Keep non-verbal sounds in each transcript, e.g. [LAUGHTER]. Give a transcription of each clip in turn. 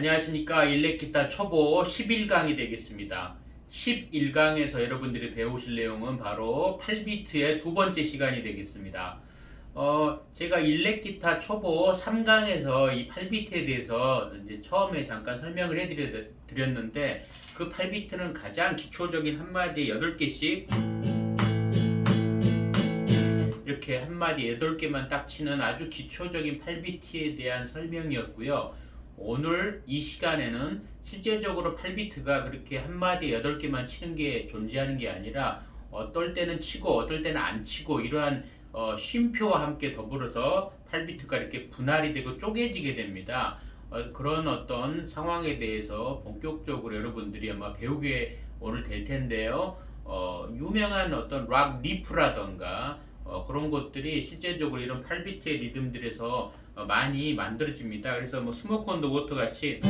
안녕하십니까 일렉기타 초보 11강이 되겠습니다. 11강에서 여러분들이 배우실 내용은 바로 8비트의 두 번째 시간이 되겠습니다. 어, 제가 일렉기타 초보 3강에서 이 8비트에 대해서 이제 처음에 잠깐 설명을 해드렸는데 그 8비트는 가장 기초적인 한마디에 8개씩 이렇게 한마디 8개만 딱 치는 아주 기초적인 8비트에 대한 설명이었고요. 오늘 이 시간에는 실제적으로 8비트가 그렇게 한마디 8개만 치는 게 존재하는 게 아니라 어떨 때는 치고 어떨 때는 안 치고 이러한 어, 쉼표와 함께 더불어서 8비트가 이렇게 분할이 되고 쪼개지게 됩니다. 어, 그런 어떤 상황에 대해서 본격적으로 여러분들이 아마 배우게 오늘 될 텐데요. 어, 유명한 어떤 락 리프라던가 어, 그런 것들이 실제적으로 이런 8비트의 리듬들에서 어, 많이 만들어집니다. 그래서 뭐 스모크 온더 워터 같이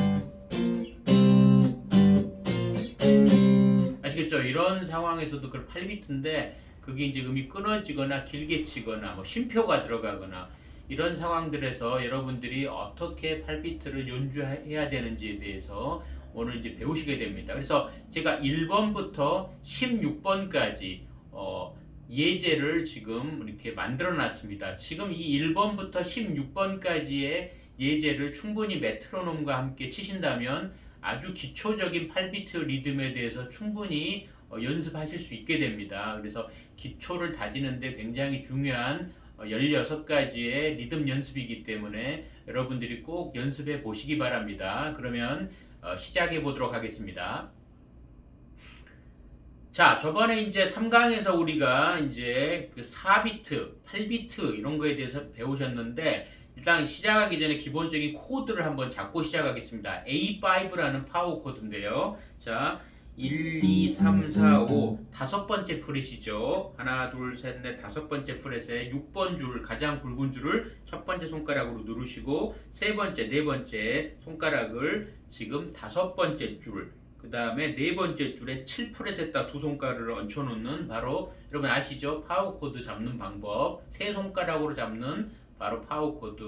아시겠죠? 이런 상황에서도 그 8비트인데 그게 이제 음이 끊어지거나 길게 치거나 뭐 쉼표가 들어가거나 이런 상황들에서 여러분들이 어떻게 8비트를 연주해야 되는지에 대해서 오늘 이제 배우시게 됩니다. 그래서 제가 1번부터 16번까지 어, 예제를 지금 이렇게 만들어 놨습니다. 지금 이 1번부터 16번까지의 예제를 충분히 메트로놈과 함께 치신다면 아주 기초적인 8비트 리듬에 대해서 충분히 어, 연습하실 수 있게 됩니다. 그래서 기초를 다지는데 굉장히 중요한 어, 16가지의 리듬 연습이기 때문에 여러분들이 꼭 연습해 보시기 바랍니다. 그러면 어, 시작해 보도록 하겠습니다. 자, 저번에 이제 3강에서 우리가 이제 그 4비트, 8비트 이런 거에 대해서 배우셨는데 일단 시작하기 전에 기본적인 코드를 한번 잡고 시작하겠습니다. A5라는 파워 코드인데요. 자, 1, 2, 3, 4, 5 다섯 번째 프렛이죠. 하나, 둘, 셋, 넷 다섯 번째 프렛에 6번 줄 가장 굵은 줄을 첫 번째 손가락으로 누르시고 세 번째, 네 번째 손가락을 지금 다섯 번째 줄 그 다음에 네 번째 줄에 7프렛에다 두 손가락을 얹혀 놓는 바로 여러분 아시죠? 파워 코드 잡는 방법 세 손가락으로 잡는 바로 파워 코드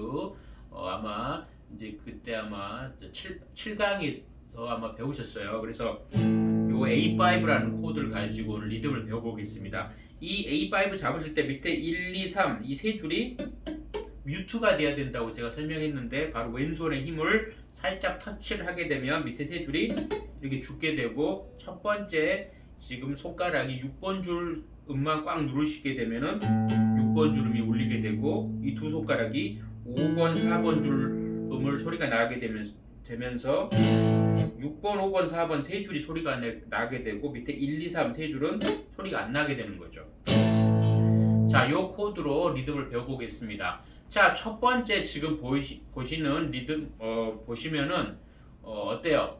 어, 아마 이제 그때 아마 7, 7강에서 아마 배우셨어요. 그래서 요 A5라는 코드를 가지고 오늘 리듬을 배워보겠습니다. 이 A5 잡으실 때 밑에 1, 2, 3 이 세 줄이 뮤트가 돼야 된다고 제가 설명했는데 바로 왼손의 힘을 살짝 터치를 하게 되면 밑에 세 줄이 이렇게 죽게 되고 첫 번째 지금 손가락이 6번 줄 음만 꽉 누르시게 되면은 6번 줄 음이 울리게 되고 이 두 손가락이 5번, 4번 줄 음을 소리가 나게 되면서 되면서 6번, 5번, 4번 세 줄이 소리가 내- 나게 되고 밑에 1, 2, 3 세 줄은 소리가 안 나게 되는 거죠. 자, 요 코드로 리듬을 배워보겠습니다. 자, 첫 번째 지금 보이시, 보시는 리듬, 어, 보시면은, 어, 어때요?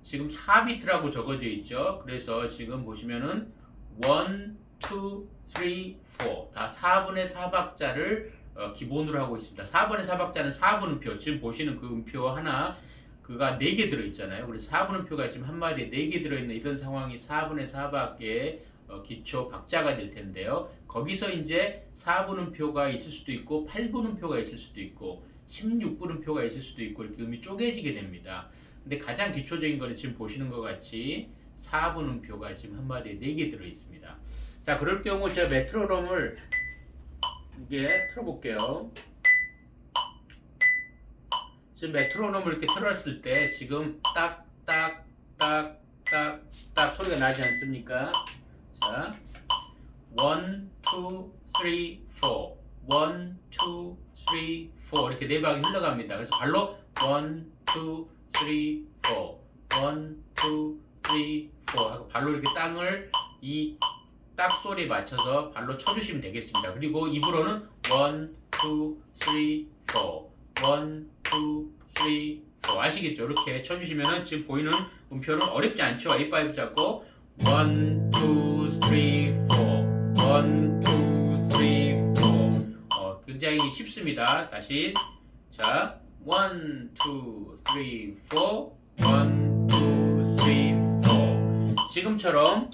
지금 4비트라고 적어져 있죠? 그래서 지금 보시면은 1, 2, 3, 4. 다 4분의 4박자를 어, 기본으로 하고 있습니다. 4분의 4박자는 4분음표. 지금 보시는 그 음표 하나, 그가 4개 들어있잖아요. 그래서 4분음표가 지금 한마디에 4개 들어있는 이런 상황이 4분의 4박의 어, 기초 박자가 될 텐데요. 거기서 이제 4분음표가 있을 수도 있고 8분음표가 있을 수도 있고 16분음표가 있을 수도 있고 이렇게 음이 쪼개지게 됩니다. 근데 가장 기초적인 거는 지금 보시는 것 같이 4분음표가 지금 한마디에 4개 들어 있습니다. 자, 그럴 경우 제가 메트로놈을 이게 틀어볼게요. 지금 메트로놈을 이렇게 틀었을 때 지금 딱, 딱, 딱, 딱, 딱 소리가 나지 않습니까? 자, 1, 2, 3, 4. 1, 2, 3, 4. 이렇게 네 방이 흘러갑니다. 그래서 발로 1, 2, 3, 4. 1, 2, 3, 4. 하고 발로 이렇게 땅을 이 딱 소리에 맞춰서 발로 쳐주시면 되겠습니다. 그리고 입으로는 1, 2, 3, 4. 1, 2, 3, 4. 아시겠죠? 이렇게 쳐주시면은 지금 보이는 음표는 어렵지 않죠? A5 잡고 1, 2, 3, 4. 1, 2, 3, 4. 어, 굉장히 쉽습니다. 다시. 자, 1, 2, 3, 4. 1, 2, 3, 4. 지금처럼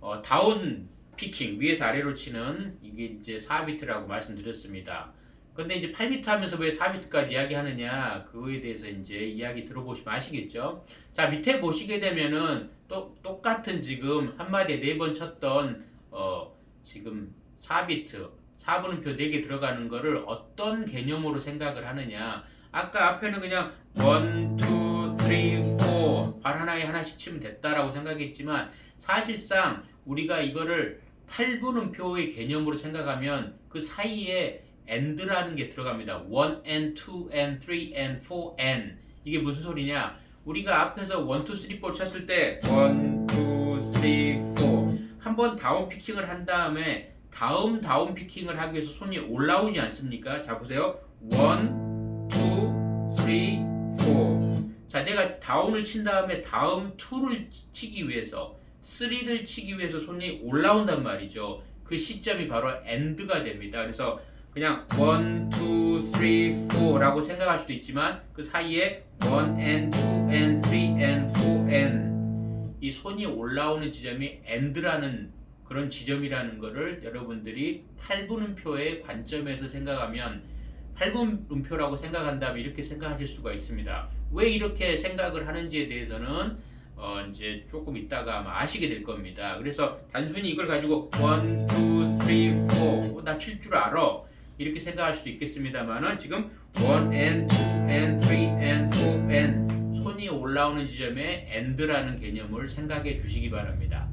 어, 다운 피킹 위에서 아래로 치는 이게 이제 4비트라고 말씀드렸습니다. 근데 이제 8비트 하면서 왜 4비트까지 이야기하느냐 그거에 대해서 이제 이야기 들어보시면 아시겠죠. 자 밑에 보시게 되면은 또 똑같은 지금 한 마디에 네 번 쳤던 어 지금 4비트 4분음표 4개 들어가는 거를 어떤 개념으로 생각을 하느냐 아까 앞에는 그냥 1, 2, 3, 4발 하나에 하나씩 치면 됐다라고 생각했지만 사실상 우리가 이거를 8분음표의 개념으로 생각하면 그 사이에 and라는 게 들어갑니다. 1 and 2 and 3 and 4 and 이게 무슨 소리냐? 우리가 앞에서 1, 2, 3, 4 쳤을 때 1, 2, 3, 4 한번 다운 피킹을 한 다음에 다음 다운 피킹을 하기 위해서 손이 올라오지 않습니까? 자 보세요. 1, 2, 3, 4 자, 내가 다운을 친 다음에 다음 2를 치기 위해서 3를 치기 위해서 손이 올라온단 말이죠. 그 시점이 바로 end가 됩니다. 그래서 그냥 1, 2, 3, 4라고 생각할 수도 있지만 그 사이에 1 and 2 and 3 and 4 and 이 손이 올라오는 지점이 end라는 그런 지점이라는 거를 여러분들이 8분음표의 관점에서 생각하면 8분음표라고 생각한다면 이렇게 생각하실 수가 있습니다. 왜 이렇게 생각을 하는지에 대해서는 어 이제 조금 있다가 아시게 될 겁니다. 그래서 단순히 이걸 가지고 1, 2, 3, 4 나 칠 줄 알아 이렇게 생각할 수도 있겠습니다만은 지금 1 and 2 and 3 and 4 and 손이 올라오는 지점에 and라는 개념을 생각해 주시기 바랍니다.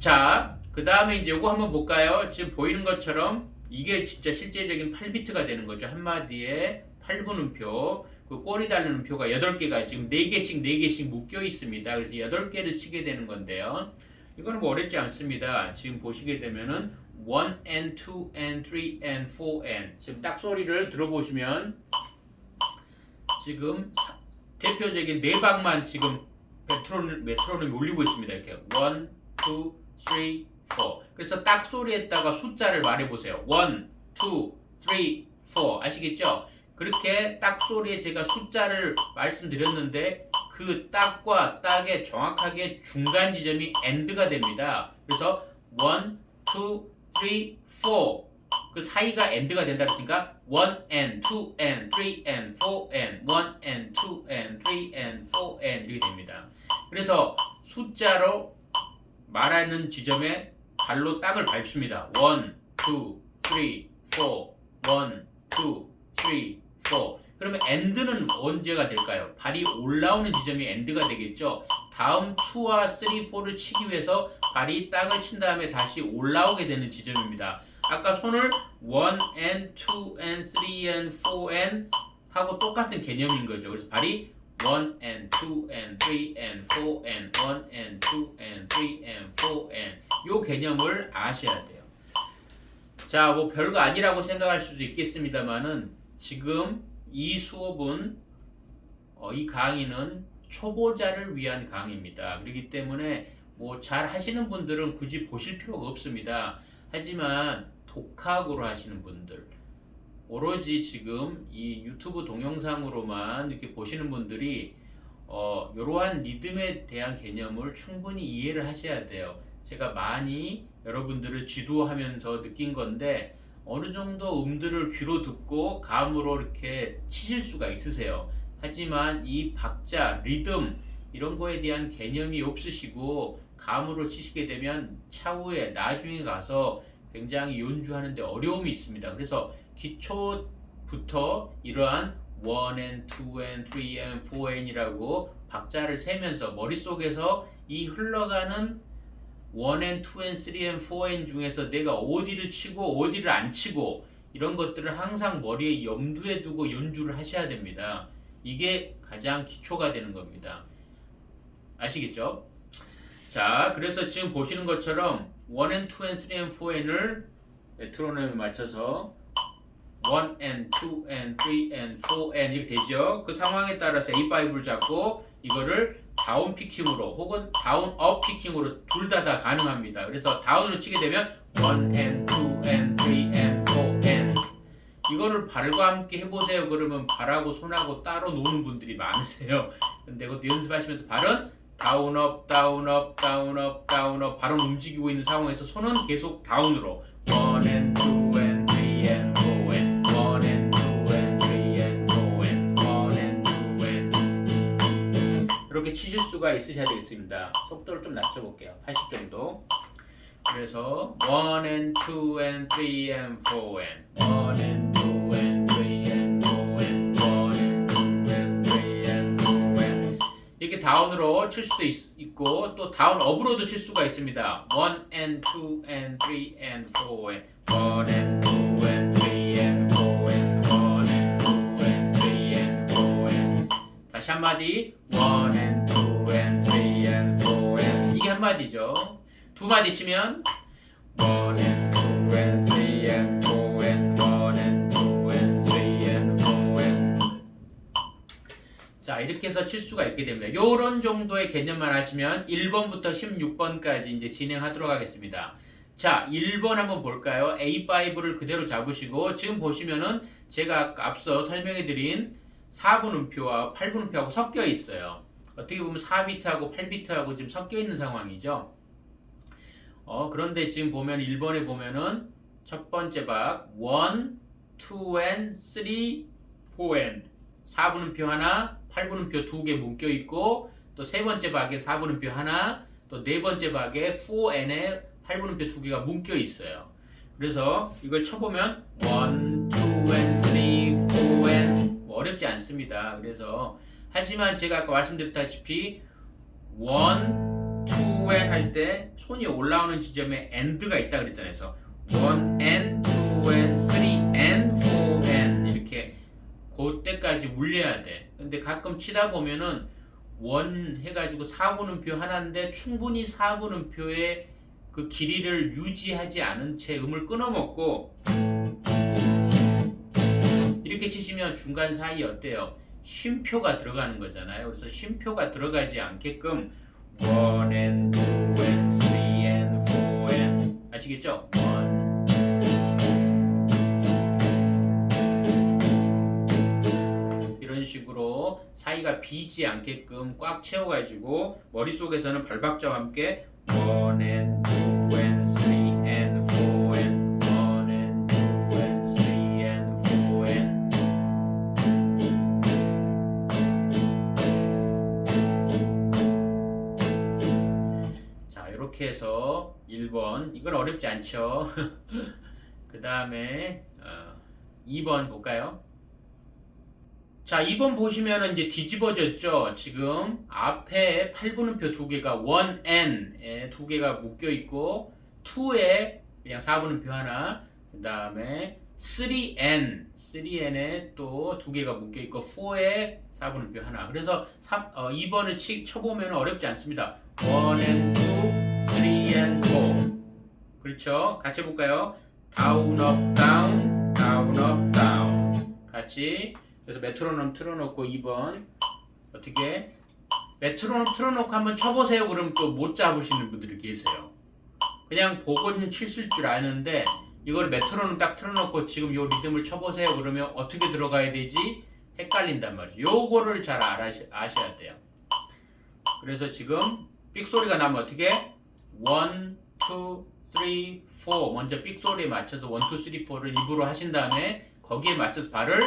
자, 그 다음에 이제 이거 한번 볼까요? 지금 보이는 것처럼 이게 진짜 실제적인 8비트가 되는 거죠. 한마디에 8분음표, 그 꼬리 달는 음표가 8개가 지금 4개씩 4개씩 묶여 있습니다. 그래서 8개를 치게 되는 건데요. 이거는 뭐 어렵지 않습니다. 지금 보시게 되면은 1 and 2 and 3 and 4 and 지금 딱 소리를 들어보시면 지금 사- 대표적인 네 방만 지금 메트로놈, 메트로놈이 울리고 있습니다. 이렇게 1, 2, 3, 4 그래서 딱 소리에다가 숫자를 말해보세요. 1, 2, 3, 4 아시겠죠? 그렇게 딱 소리에 제가 숫자를 말씀드렸는데 그 딱과 딱의 정확하게 중간 지점이 end가 됩니다. 그래서 1, 2, 3, 4. 그 사이가 end가 된다 그랬으니까 1 and 2 and 3 and 4 and 1 and 2 and 3 and 4 and 이렇게 됩니다. 그래서 숫자로 말하는 지점에 발로 딱을 밟습니다. 1, 2, 3, 4, 1, 2, 3, 4. 그러면 end는 언제가 될까요? 발이 올라오는 지점이 end가 되겠죠. 다음 2와 3, 4를 치기 위해서 발이 땅을 친 다음에 다시 올라오게 되는 지점입니다. 아까 손을 1 and 2 and 3 and 4 and 하고 똑같은 개념인 거죠. 그래서 발이 1 and 2 and 3 and 4 and 1 and 2 and 3 and 4 and 요 개념을 아셔야 돼요. 자, 뭐 별거 아니라고 생각할 수도 있겠습니다만은 지금 이 수업은 어, 이 강의는 초보자를 위한 강의입니다. 그렇기 때문에 뭐 잘 하시는 분들은 굳이 보실 필요가 없습니다. 하지만 독학으로 하시는 분들 오로지 지금 이 유튜브 동영상으로만 이렇게 보시는 분들이 어, 이러한 리듬에 대한 개념을 충분히 이해를 하셔야 돼요. 제가 많이 여러분들을 지도하면서 느낀 건데 어느 정도 음들을 귀로 듣고 감으로 이렇게 치실 수가 있으세요. 하지만 이 박자, 리듬 이런 거에 대한 개념이 없으시고 감으로 치시게 되면 차후에 나중에 가서 굉장히 연주하는데 어려움이 있습니다. 그래서 기초부터 이러한 1 and 2 and 3 and 4 and이라고 박자를 세면서 머릿속에서 이 흘러가는 1 and 2 and 3 and 4 and 중에서 내가 어디를 치고 어디를 안 치고 이런 것들을 항상 머리에 염두에 두고 연주를 하셔야 됩니다. 이게 가장 기초가 되는 겁니다. 아시겠죠? 자, 그래서 지금 보시는 것처럼 1 and 2 and 3 and 4 and을 메트로놈에 맞춰서 1 and 2 and 3 and 4 and 이렇게 되죠. 그 상황에 따라서 A5를 잡고 이거를 다운 피킹으로 혹은 다운 업 피킹으로 둘 다 다 가능합니다. 그래서 다운으로 치게 되면 1 and 2 and 3 and 4 and 이거를 발과 함께 해보세요. 그러면 발하고 손하고 따로 노는 분들이 많으세요. 근데 그것도 연습하시면서 발은 다운업 다운업 다운업 다운업 발은 움직이고 있는 상황에서 손은 계속 다운으로 one and two and three and four and one and two and three and four and one and two and 이렇게 치실 수가 있으셔야 되겠습니다. 속도를 좀 낮춰볼게요. 80 정도. 그래서 one and two and three and four and one and two 다운으로 칠 수도 있, 고또 다운 업으로도 칠 수가 있습니다. 1 and 2 and 3 and 4 and 1 and 2 and 3 and 4 and 1 and 2 and 3 and 4 and 다시 한마디 1 and 2 and 3 and 4 and 이게 한마디죠. 두 마디 치면 이렇게 해서 칠 수가 있게 됩니다. 요런 정도의 개념만 하시면 1번부터 16번까지 이제 진행하도록 하겠습니다. 자 1번 한번 볼까요? A5를 그대로 잡으시고 지금 보시면은 제가 앞서 설명해 드린 4분음표와 8분음표하고 섞여 있어요. 어떻게 보면 4비트하고 8비트하고 지금 섞여 있는 상황이죠. 어, 그런데 지금 보면 1번에 보면은 첫 번째 박 1, 2 and 3, 4 and 4분음표 하나, 8분음표 두 개 묶여 있고 또 세 번째 박에 4분음표 하나, 또 네 번째 박에 4 and에 8분음표 두 개가 묶여 있어요. 그래서 이걸 쳐보면 1, 2 and 3, 4 and 뭐 어렵지 않습니다. 그래서 하지만 제가 아까 말씀드렸다시피 1, 2 and 할 때 손이 올라오는 지점에 and가 있다 그랬잖아요. 그래서 1 and 2 and 3 and 4 and 이렇게 그때까지 울려야 돼. 근데 가끔 치다 보면은 원 해가지고 4분음표 하나인데 충분히 4분음표의 그 길이를 유지하지 않은 채 음을 끊어먹고 이렇게 치시면 중간 사이 어때요? 쉼표가 들어가는 거잖아요. 그래서 쉼표가 들어가지 않게끔 1 and 2 and 3 and 4 and 아시겠죠? 사이가 비지 않게끔 꽉 채워가지고 머릿속에서는 발박자와 함께 1 and 2 and 3 and 4 and 1 and 2 and 3 and 4 and 자 이렇게 해서 1번. 이건 어렵지 않죠. [LAUGHS] 그 다음에 어, 2번 볼까요 자 2번 보시면은 이제 뒤집어졌죠? 지금 앞에 8분음표 두 개가 1N에 두 개가 묶여 있고 2에 그냥 4분음표 하나 그 다음에 3N 3N에 또 두 개가 묶여 있고 4에 4분음표 하나. 그래서 3, 어, 2번을 치, 쳐보면 어렵지 않습니다. 1 and 2 3 and 4 그렇죠? 같이 해볼까요? down up down down up down. 같이 그래서 메트로놈 틀어놓고 2번 어떻게 메트로놈 틀어놓고 한번 쳐보세요. 그러면 또못 잡으시는 분들이 계세요. 그냥 보고는 칠쓸 줄 아는데 이걸 메트로놈 딱 틀어놓고 지금 요 리듬을 쳐보세요. 그러면 어떻게 들어가야 되지? 헷갈린단 말이죠. 요거를 잘 아셔야 돼요. 그래서 지금 삑 소리가 나면 어떻게? 1, 2, 3, 4 먼저 삑 소리에 맞춰서 1, 2, 3, 4를 입으로 하신 다음에 거기에 맞춰서 발을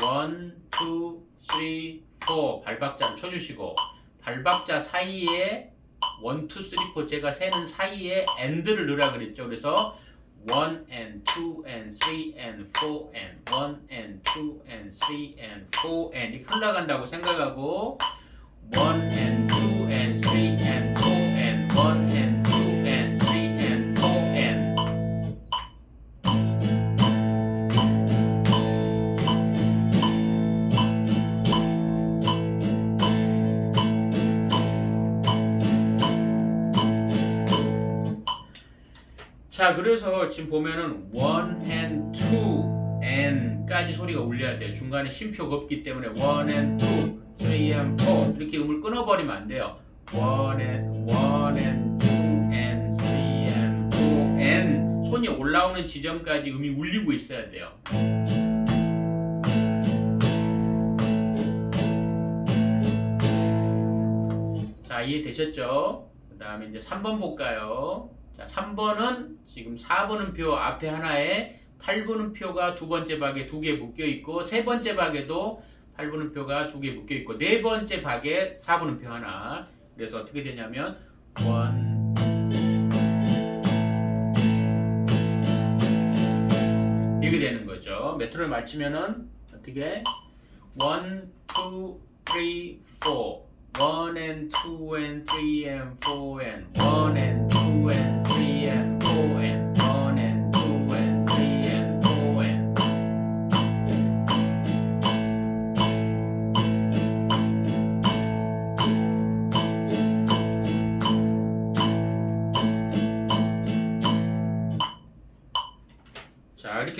1, 2, 3, 4 발박자를 쳐주시고 발박자 사이에 1, 2, 3, 4 제가 세는 사이에 and를 넣으라 그랬죠. 그래서 1 and 2 and 3 and 4 and 1 and 2 and 3 and 4 and 이렇게 흘러간다고 생각하고 1 and 2 and 3 and 4 and 1 and 2 and 그래서 지금 보면은 1 and 2 and까지 소리가 울려야 돼요 중간에 쉼표가 없기 때문에 1 and 2 3 and 4 이렇게 음을 끊어버리면 안 돼요 1 and 1 and 2 and 3 and 4 and 손이 올라오는 지점까지 음이 울리고 있어야 돼요 자 이해되셨죠? 그 다음에 이제 3번 볼까요? 자 3번은 지금 4번음표 앞에 하나에 8번음표가 두 번째 박에 두 개 묶여 있고 세 번째 박에도 8분음표가 두 개 묶여 있고 네 번째 박에 4분음표 하나. 그래서 어떻게 되냐면 원 이렇게 되는 거죠. 메트로를 맞추면은 어떻게 1 2 3 4 1 and 2 and 3 and 4 and 1 and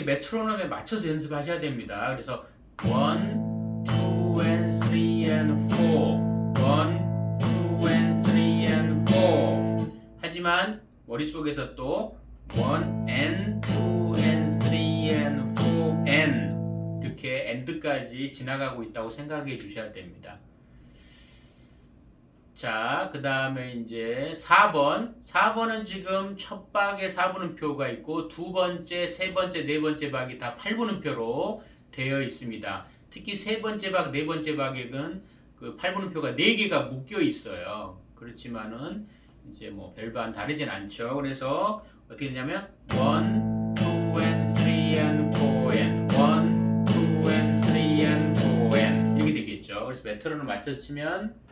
메트로놈에 맞춰서 연습하셔야 됩니다. 그래서 1, 2 and 3 and 4 1, 2 and 3 and 4 하지만 머릿속에서 또1 and 2 and 3 and 4 and 이렇게 and까지 지나가고 있다고 생각해 주셔야 됩니다. 자, 그 다음에 이제 4번. 4번은 지금 첫 박에 4분음표가 있고, 두 번째, 세 번째, 네 번째 박이 다 8분음표로 되어 있습니다. 특히 세 번째 박, 네 번째 박에는 그 8분음표가 4개가 묶여 있어요. 그렇지만은 이제 뭐 별반 다르진 않죠. 그래서 어떻게 되냐면 1, 2 and 3 and 4 and 1, 2 and 3 and 4 and 이렇게 되겠죠. 그래서 메트로를 맞춰서 치면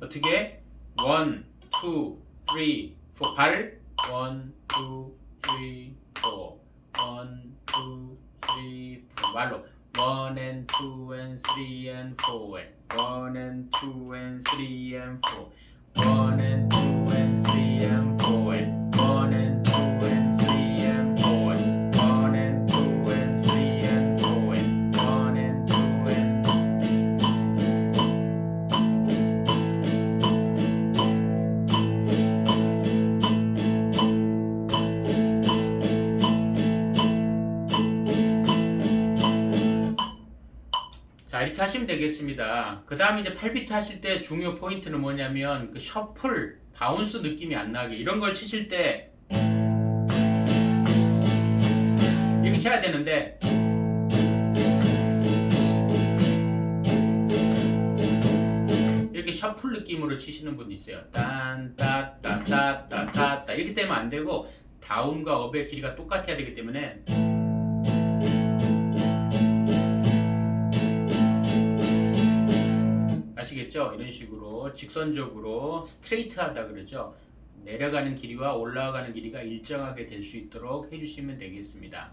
어떻게 1, 2, 3, 4발 1, 2, 3, 4 1, 2, 3, 4 말로 1 and 2 and 3 and 4 and 1 and 2 and 3 and 4 1 and 2 하시면 되겠습니다. 그 다음에 이제 8비트 하실 때 중요 포인트는 뭐냐면 그 셔플, 바운스 느낌이 안 나게 이런 걸 치실 때 이렇게 쳐야 되는데 이렇게 셔플 느낌으로 치시는 분 있어요. 딴따따따따따따 이렇게 되면 안 되고 다운과 업의 길이가 똑같아야 되기 때문에 아시겠죠? 이런 식으로 직선적으로 스트레이트하다 그러죠. 내려가는 길이와 올라가는 길이가 일정하게 될 수 있도록 해주시면 되겠습니다.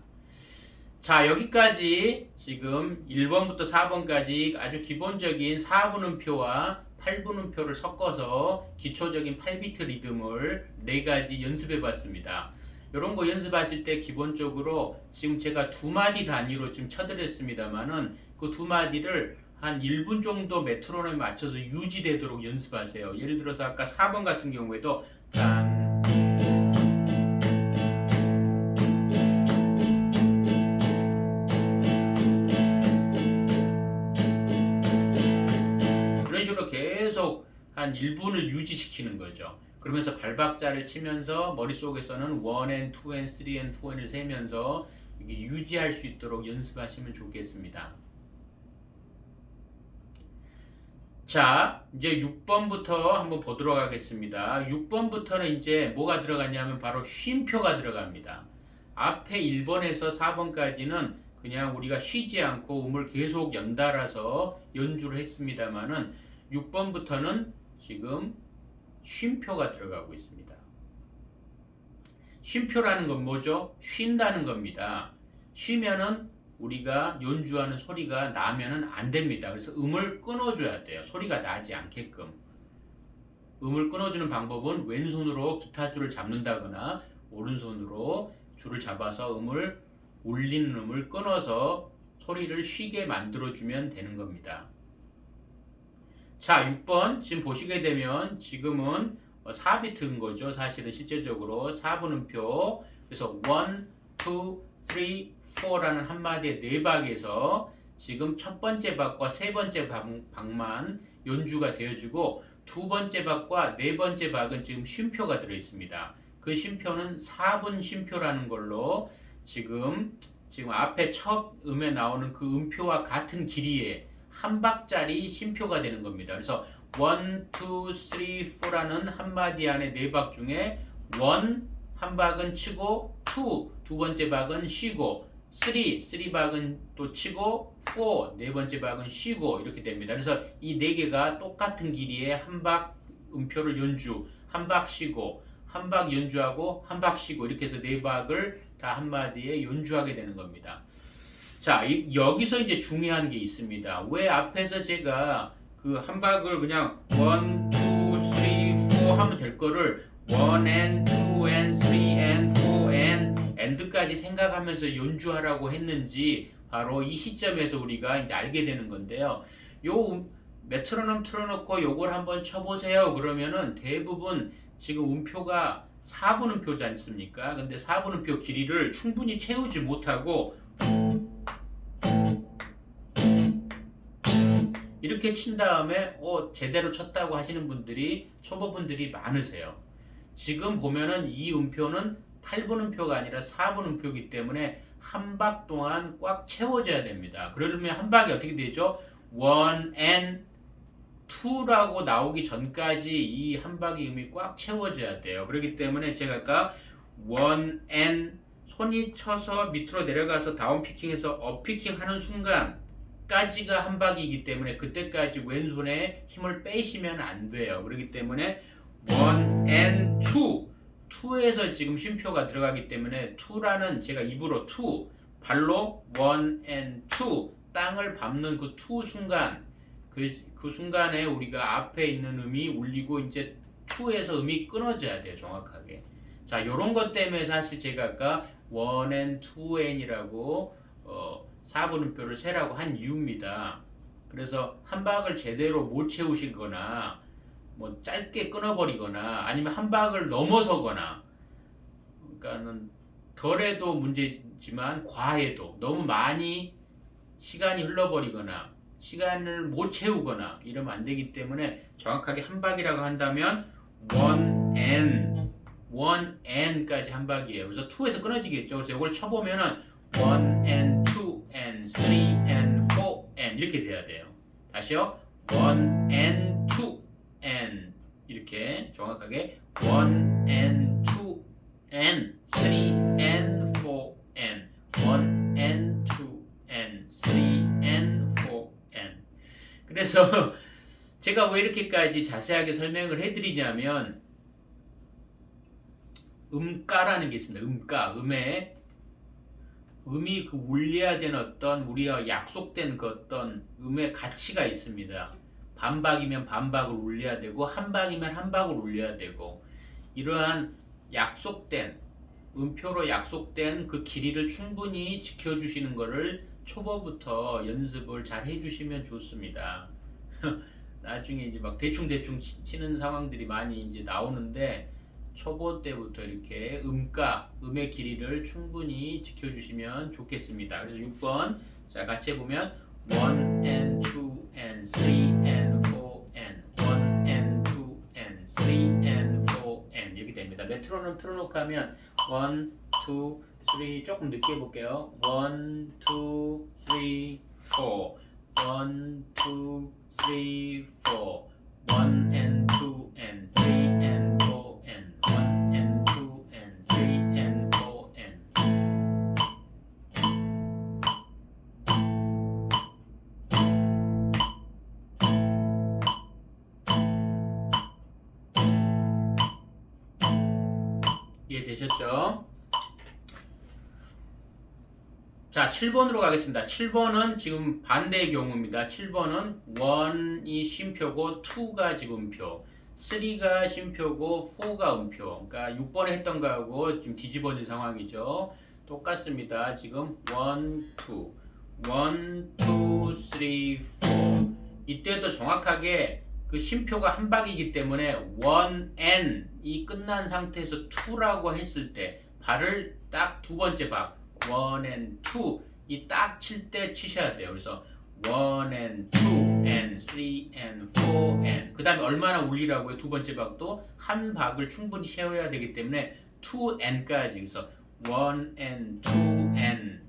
자 여기까지 지금 1번부터 4번까지 아주 기본적인 4분음표와 8분음표를 섞어서 기초적인 8비트 리듬을 4가지 연습해 봤습니다. 이런 거 연습하실 때 기본적으로 지금 제가 두 마디 단위로 좀 쳐드렸습니다만은 그 두 마디를 한 1분 정도 메트로놈에 맞춰서 유지되도록 연습하세요. 예를 들어서 아까 4번 같은 경우에도 딴 이런 식으로 계속 한 1분을 유지시키는 거죠. 그러면서 발박자를 치면서 머릿속에서는 1 and 2 and 3 and 4 and을 세면서 이게 유지할 수 있도록 연습하시면 좋겠습니다. 자, 이제 6번부터 한번 보도록 하겠습니다. 6번부터는 이제 뭐가 들어갔냐면 바로 쉼표가 들어갑니다. 앞에 1번에서 4번까지는 그냥 우리가 쉬지 않고 음을 계속 연달아서 연주를 했습니다만은 6번부터는 지금 쉼표가 들어가고 있습니다. 쉼표라는 건 뭐죠? 쉰다는 겁니다. 쉬면은 우리가 연주하는 소리가 나면은 안 됩니다. 그래서 음을 끊어줘야 돼요. 소리가 나지 않게끔. 음을 끊어주는 방법은 왼손으로 기타 줄을 잡는다거나 오른손으로 줄을 잡아서 음을 올리는 음을 끊어서 소리를 쉬게 만들어주면 되는 겁니다. 자, 6번 지금 보시게 되면 지금은 4비트인 거죠. 사실은 실제적으로 4분 음표. 그래서 1, 2, 3, 4라는 한마디의 네 박에서 지금 첫 번째 박과 세 번째 박, 박만 연주가 되어지고 두 번째 박과 네 번째 박은 지금 쉼표가 들어 있습니다. 그 쉼표는 4분 쉼표라는 걸로 지금 지금 앞에 첫 음에 나오는 그 음표와 같은 길이의 한 박짜리 쉼표가 되는 겁니다. 그래서 1, 2, 3, 4라는 한마디 안에 네 박 중에 1, 한 박은 치고 2, 두 번째 박은 쉬고 3, 3박은 또 치고 4, 네 번째 박은 쉬고 이렇게 됩니다. 그래서 이 네 개가 똑같은 길이의 한박 음표를 연주, 한 박 쉬고 한 박 연주하고 한 박 쉬고 이렇게 해서 네 박을 다 한마디에 연주하게 되는 겁니다. 자, 이- 여기서 이제 중요한 게 있습니다. 왜 앞에서 제가 그 한 박을 그냥 1, 2, 3, 4 하면 될 거를 1 and 2 and 3 and 4 and and까지 생각하면서 연주하라고 했는지 바로 이 시점에서 우리가 이제 알게 되는 건데요. 요 음- 메트로놈 틀어놓고 요걸 한번 쳐보세요. 그러면은 대부분 지금 음표가 4분 음표지 않습니까? 근데 4분 음표 길이를 충분히 채우지 못하고 이렇게 친 다음에 어 제대로 쳤다고 하시는 분들이 초보분들이 많으세요. 지금 보면은 이 음표는 8분 음표가 아니라 4분 음표이기 때문에 한 박 동안 꽉 채워져야 됩니다. 그러면 한 박이 어떻게 되죠? 1 and 2라고 나오기 전까지 이 한 박의 의미 꽉 채워져야 돼요. 그렇기 때문에 제가 아까 1 and 손이 쳐서 밑으로 내려가서 다운 피킹해서 업 피킹 하는 순간 까지가 한 박이기 때문에 그때까지 왼손에 힘을 빼시면 안 돼요. 그렇기 때문에 1 and 2 2에서 지금 쉼표가 들어가기 때문에 2라는 제가 입으로 2 발로 1 and 2 땅을 밟는 그 2 순간 그, 그 순간에 우리가 앞에 있는 음이 울리고 이제 2에서 음이 끊어져야 돼요 정확하게. 자 요런 것 때문에 사실 제가 아까 1 and 2 and이라고 어, 4분음표를 세라고 한 이유입니다. 그래서 한 박을 제대로 못 채우시거나 뭐 짧게 끊어버리거나 아니면 한 박을 넘어서거나 그러니까는 덜해도 문제지만 과해도 너무 많이 시간이 흘러버리거나 시간을 못 채우거나 이러면 안 되기 때문에 정확하게 한 박이라고 한다면 1 n 1 n까지 한 박이에요. 그래서 2에서 끊어지겠죠. 그래서 이걸 쳐보면은 1 n 2 n 3 n 4 n 이렇게 돼야 돼요. 다시요. 1 n 2 n 이렇게 정확하게 1 n 2 n 3 n 4 n 1 n 2 n 3 n 4 n 그래서 [LAUGHS] 제가 왜 이렇게까지 자세하게 설명을 해드리냐면 음가라는 게 있습니다. 음가 음에 음이 그 울려야 되는 어떤 우리와 약속된 그 어떤 음의 가치가 있습니다. 반박이면 반박을 울려야 되고 한박이면 한박을 울려야 되고 이러한 약속된 음표로 약속된 그 길이를 충분히 지켜주시는 것을 초보부터 연습을 잘 해주시면 좋습니다. [LAUGHS] 나중에 이제 막 대충 대충 치- 치는 상황들이 많이 이제 나오는데 초보 때부터 이렇게 음가 음의 길이를 충분히 지켜주시면 좋겠습니다. 그래서 6번 자 같이 해보면 1 and 2 and 3 and 트로놈 틀어놓고 하면 1, 2, 3 조금 늦게 해볼게요. 1, 2, 3, 4 1, 2, 3, 4 1 and 7번으로 가겠습니다. 7번은 지금 반대의 경우입니다. 7번은 1이 쉼표고 2가 지금 음표, 3가 쉼표고 4가 음표. 그러니까 6번에 했던 거하고 지금 뒤집어진 상황이죠. 똑같습니다. 지금 1, 2, 1, 2, 3, 4. 이때도 정확하게 그 쉼표가 한 박이기 때문에 1 n 이 끝난 상태에서 2라고 했을 때 발을 딱 두 번째 박 1 and 2이딱 칠 때 치셔야 돼요. 그래서 1 and 2 and 3 and 4 and 그 다음에 얼마나 울리라고요? 두 번째 박도 한 박을 충분히 채워야 되기 때문에 2 and까지 그래서 1 and 2 and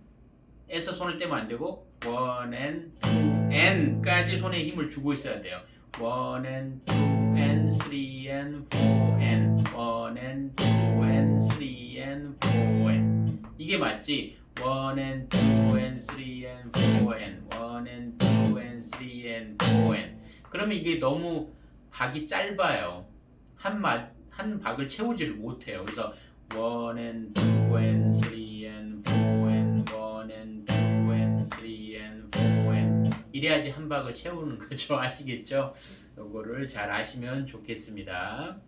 에서 손을 떼면 안 되고 one and two and까지 손에 힘을 주고 있어야 돼요. one and two and three and four and one and two and three and four and 이게 맞지? one and two and three and four and one and two and three and four and 그러면 이게 너무 박이 짧아요. 한 맛, 한 박을 채우지를 못해요. 그래서 one and two and three and four and one and two and three and four and 이래야지 한 박을 채우는 거죠. 아시겠죠? 요거를 잘 아시면 좋겠습니다.